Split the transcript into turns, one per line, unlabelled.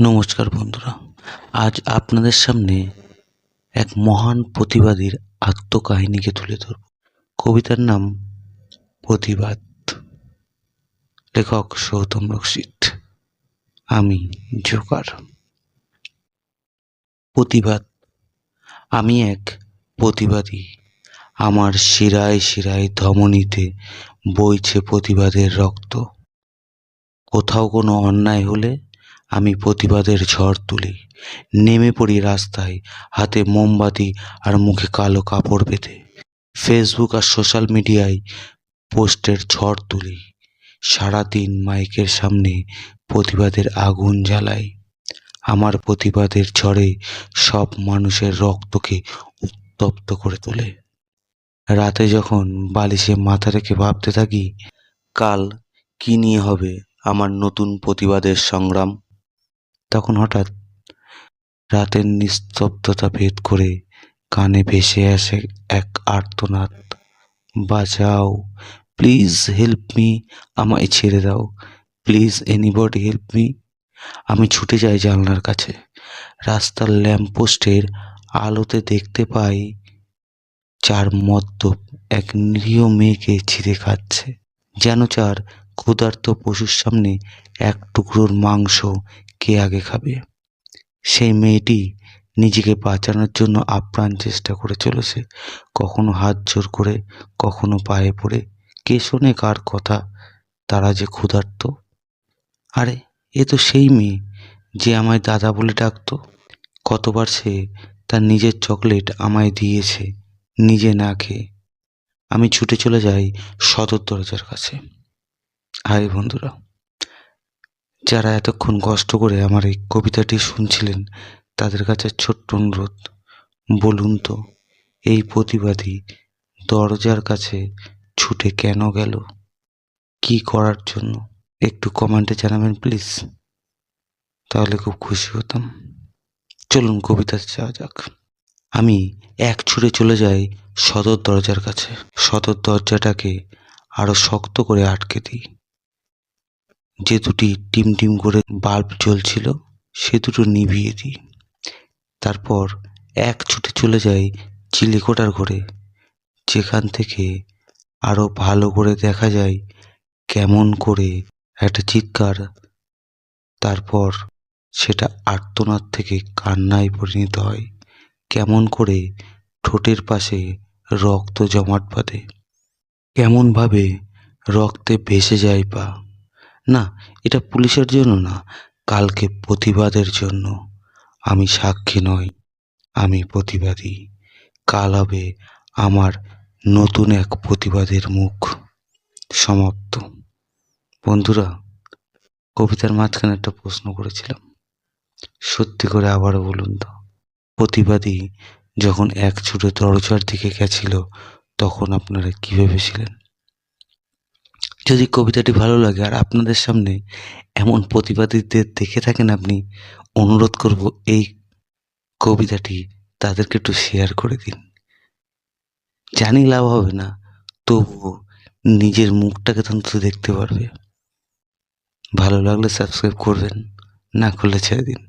নমস্কার বন্ধুরা, আজ আপনাদের সামনে এক মহান প্রতিবাদীর আত্মকাহিনীকে তুলে ধরব। কবিতার নাম প্রতিবাদ, লেখক সৌতম রক্ষিত, আমি জোকার। প্রতিবাদ, আমি এক প্রতিবাদী, আমার শিরায় শিরায় ধমনীতে বইছে প্রতিবাদের রক্ত। কোথাও কোনো অন্যায় হলে আমি প্রতিবাদের ঝড় তুলি। নেমে পড়ি রাস্তায়, হাতে মোমবাতি আর মুখে কালো কাপড় বেঁধে। ফেসবুক আর সোশ্যাল মিডিয়ায় পোস্টের ঝড় তুলি। সারাদিন মাইকের সামনে প্রতিবাদের আগুন জ্বালাই। আমার প্রতিবাদের ঝড়ে সব মানুষের রক্তকে উত্তপ্ত করে তোলে। রাতে যখন বালিশে মাথা রেখে ভাবতে থাকি, কাল কি নিয়ে হবে আমার নতুন প্রতিবাদের সংগ্রাম? তখন হঠাৎ রাতের নিস্তব্ধতা ভেদ করে কানে ভেসে আসে এক আর্তনাদ। বাঁচাও, প্লিজ হেল্প মি, আমায় ছেড়ে দাও। প্লিজ এনিবডি হেল্প মি আমি ছুটে যাই জানলার কাছে। রাস্তার ল্যাম্পপোস্টের আলোতে দেখতে পাই চার মদ্যপ এক নিরীহ মেয়েকে ছিঁড়ে খাচ্ছে, যেন চার ক্ষুধার্ত পশুর সামনে এক টুকরোর মাংস কে আগে খাবে? সেই মেয়েটি নিজেকে বাঁচানোর জন্য আপ্রাণ চেষ্টা করে চলেছে। কখনো হাত জোর করে, কখনো পায়ে পড়ে। কে শোনে কার কথা, তারা যে ক্ষুধার্ত? আরে, এ তো সেই মেয়ে যে আমায় দাদা বলে ডাকতো। কতবার সে তার নিজের চকলেট আমায় দিয়েছে, নিজে না খেয়ে। আমি ছুটে চলে যাই সদর দরজার কাছে। হাই বন্ধুরা। যারা এতক্ষণ কষ্ট করে আমার এই কবিতাটি শুনছিলেন, তাদের কাছে ছোট্ট অনুরোধ। বলুন তো, এই প্রতিবাদী দরজার কাছে ছুটে কেন গেল? কি করার জন্য? একটু কমেন্টে জানাবেন, প্লিজ। তাহলে খুব খুশি হতাম। চলুন, কবিতা যাওয়া যাক। আমি এক ছুটে চলে যাই সদর দরজার কাছে। সদর দরজাটাকে আরও শক্ত করে আটকে দিই। যে দুটি টিম টিম করে বাল্ব জ্বলছিল, সে দুটো নিভিয়ে দিই। তারপর এক ছুটে চলে যাই চিলেকোটার ঘরে, যেখান থেকে আরও ভালো করে দেখা যায় কেমন করে একটা চিৎকার। তারপর সেটা আর্তনাদ থেকে কান্নায় পরিণত হয়, কেমন করে ঠোঁটের পাশে রক্ত জমাট বাঁধে। কেমনভাবে রক্তে ভেসে যায় পা। না, এটা পুলিশের জন্য না, কালকে প্রতিবাদের জন্য। আমি সাক্ষী নই, আমি প্রতিবাদী। কাল হবে আমার নতুন এক প্রতিবাদের মুখ। সমাপ্ত। বন্ধুরা, কবিতার মাঝখানে একটা প্রশ্ন করেছিলাম। সত্যি করে আবারও বলুন তো, প্রতিবাদী যখন এক ছুটে দরজার দিকে গেছিল, তখন আপনারা কী ভেবেছিলেন? যদি কবিতাটি ভালো লাগে আর আপনাদের সামনে এমন প্রতিবাদীদের দেখে থাকেন আপনি, অনুরোধ করব এই কবিতাটি তাদেরকে একটু শেয়ার করে দিন। জানি লাভ হবে না, তবুও নিজের মুখটাকে তো অন্তত দেখতে পারবে। ভালো লাগলে সাবস্ক্রাইব করবেন, না করলে ছেড়ে দিন।